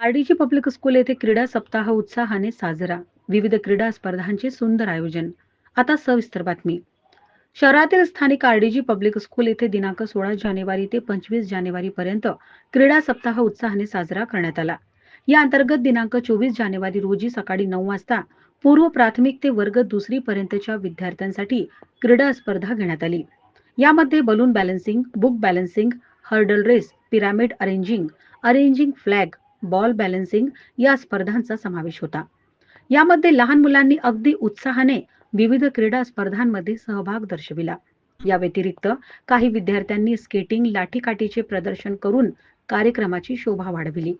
RDG public school येथे क्रीडा सप्ताह उत्साहाने साजरा. विविध क्रीडा स्पर्धांचे सुंदर आयोजन. आता सविस्तर बातमी. शहरातील स्थानिक आरडीजी पब्लिक स्कूल येथे दिनांक सोळा जानेवारी ते पंचवीस जानेवारी पर्यंत क्रीडा सप्ताह उत्साहाने साजरा करण्यात आला. या अंतर्गत दिनांक चोवीस जानेवारी रोजी सकाळी नऊ वाजता पूर्व प्राथमिक ते वर्ग दुसरी पर्यंतच्या विद्यार्थ्यांसाठी क्रीडा स्पर्धा घेण्यात आली. यामध्ये balloon balancing book balancing hurdle race pyramid arranging arranging flag ball balancing या स्पर्धांचा समावेश होता. यामध्ये लहान मुलांनी अगदी उत्साहाने विविध क्रीडा स्पर्धांमध्ये सहभाग दर्शविला. या व्यतिरिक्त काही विद्यार्थ्यांनी स्केटिंग लाठीकाठीचे प्रदर्शन करून कार्यक्रमाची शोभा वाढविली.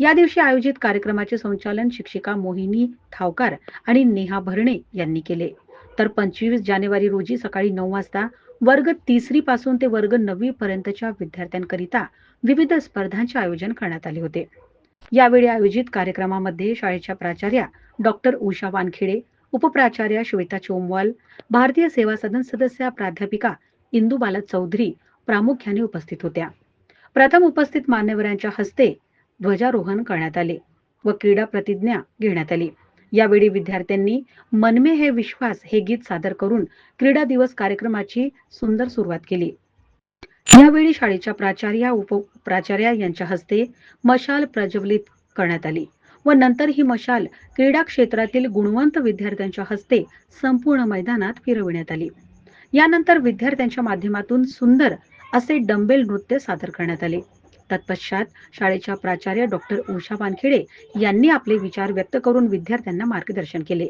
या दिवशी आयोजित कार्यक्रमाचे संचालन शिक्षिका मोहिनी थावकार आणि नेहा भरणे यांनी केले. तर पंचवीस जानेवारी रोजी सकाळी नऊ वाजता वर्ग तिसरी पासून ते वर्ग नववी पर्यंतच्या विद्यार्थ्यांकरिता विविध स्पर्धांचे आयोजन करण्यात आले होते. यावेळी आयोजित कार्यक्रमामध्ये शाळेच्या प्राचार्या डॉक्टर उषा वानखेडे उपप्राचार्या श्वेता चोमवाल भारतीय सेवा सदन सदस्या प्राध्यापिका इंदू बाला चौधरी प्रामुख्याने उपस्थित होत्या. प्रथम उपस्थित मान्यवरांच्या हस्ते ध्वजारोहण करण्यात आले व क्रीडा प्रतिज्ञा घेण्यात आली. यावेळी विद्यार्थ्यांनी मनमे हे विश्वास हे गीत सादर करून क्रीडा दिवस कार्यक्रमाची सुंदर सुरुवात केली. यावेळी शाळेच्या प्राचार्या उपप्राचार्या यांच्या हस्ते मशाल प्रज्वलित करण्यात आली व नंतर ही मशाल क्रीडा क्षेत्रातील गुणवंत विद्यार्थ्यांच्या हस्ते संपूर्ण मैदानात फिरविण्यात आली. यानंतर विद्यार्थ्यांच्या माध्यमातून सुंदर असे डंबेल नृत्य सादर करण्यात आले. तत्पश्चात शाळेच्या प्राचार्य डॉक्टर उषा वानखेडे यांनी आपले विचार व्यक्त करून विद्यार्थ्यांना मार्गदर्शन केले.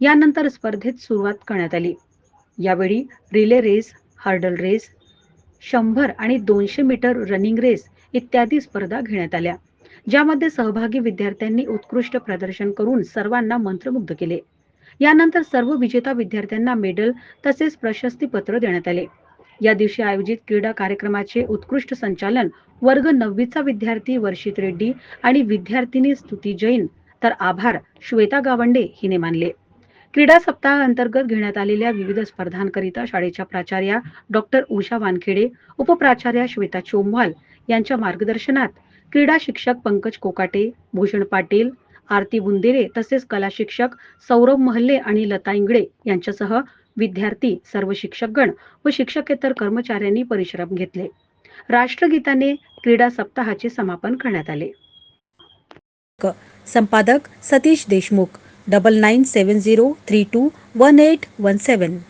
यानंतर स्पर्धेत सुरुवात करण्यात आली. यावेळी रिले रेस हर्डल रेस शंभर आणि दोनशे मीटर रनिंग रेस इत्यादी स्पर्धा घेण्यात आल्या ज्यामध्ये सहभागी विद्यार्थ्यांनी उत्कृष्ट प्रदर्शन करून सर्वांना मंत्रमुग्ध केले. यानंतर सर्व विजेता विद्यार्थ्यांना मेडल तसेच प्रशस्ती पत्र देण्यात आले. या दिवशी आयोजित क्रीडा कार्यक्रमाचे उत्कृष्ट संचालन वर्ग नववीचा विद्यार्थी वर्षित रेड्डी आणि विद्यार्थिनी स्तुती जैन तर आभार श्वेता गावंडे हिने मानले. क्रीडा सप्ताह अंतर्गत घेण्यात आलेल्या विविध स्पर्धांकरिता शाळेच्या प्राचार्या डॉक्टर उषा वानखेडे उपप्राचार्या श्वेता चोमवाल यांच्या मार्गदर्शनात क्रीडा शिक्षक पंकज कोकाटे भूषण पाटील आरती बुंदेरे तसेच कला शिक्षक सौरभ महल्ले आणि लता इंगळे यांच्यासह विद्यार्थी सर्व शिक्षकगण व शिक्षकेतर कर्मचाऱ्यांनी परिश्रम घेतले. राष्ट्रगीताने क्रीडा सप्ताहाचे समापन करण्यात आले. संपादक सतीश देशमुख 9970321817.